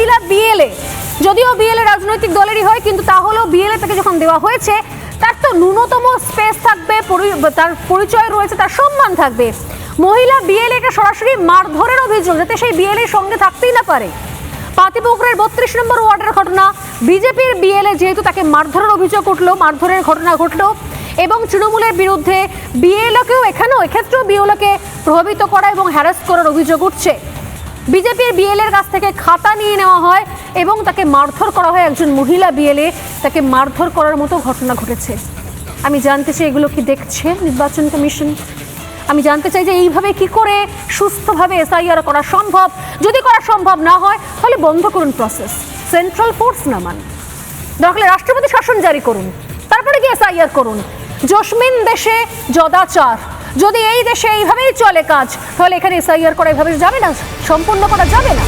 মহিলা বিএলএ যদিও বিএলএ রাজনৈতিক দলেরই হয়, কিন্তু তাহলেও বিএলএ থেকে যখন দেওয়া হয়েছে, তার তো ন্যূনতম স্পেস থাকবে তার পরিচয় রয়েছে, তার সম্মান থাকবে। মহিলা বিএলএকে সরাসরি মারধরের অভিযোগ, যাতে সেই বিএলএ সঙ্গে থাকতেই না পারে। পাতিপুকুরের বত্রিশ নম্বর ওয়ার্ডের ঘটনা, বিজেপির বিএলএ যেহেতু তাকে মারধরের অভিযোগ উঠল, মারধরের ঘটনা ঘটলো, এবং তৃণমূলের বিরুদ্ধে বিএলওকেও এখানেও, এক্ষেত্রেও বিএলওকে প্রভাবিত করা এবং হ্যারাস করার অভিযোগ উঠছে। বিজেপির বিএলের কাছ থেকে খাতা নিয়ে নেওয়া হয় এবং তাকে মারধর করা হয়। একজন মহিলা বিএলএ তাকে মারধর করার মতো ঘটনা ঘটেছে। আমি জানতে চাই এগুলো কি দেখছে নির্বাচন কমিশন? আমি জানতে চাই যে এইভাবে কি করে সুস্থভাবে এসআইআর করা সম্ভব? যদি করা সম্ভব না হয়, তাহলে বন্ধ করুন প্রসেস সেন্ট্রাল ফোর্স নামান। দরকার রাষ্ট্রপতি শাসন জারি করুন। তারপরে কি এসআইআর করুন। জসমিন দেশে যদাচার। যদি এই দেশে এইভাবেই চলে কাজ, তাহলে এখানে এসআইআর করা এভাবে যাবে না? সম্পূর্ণ করা যাবে না?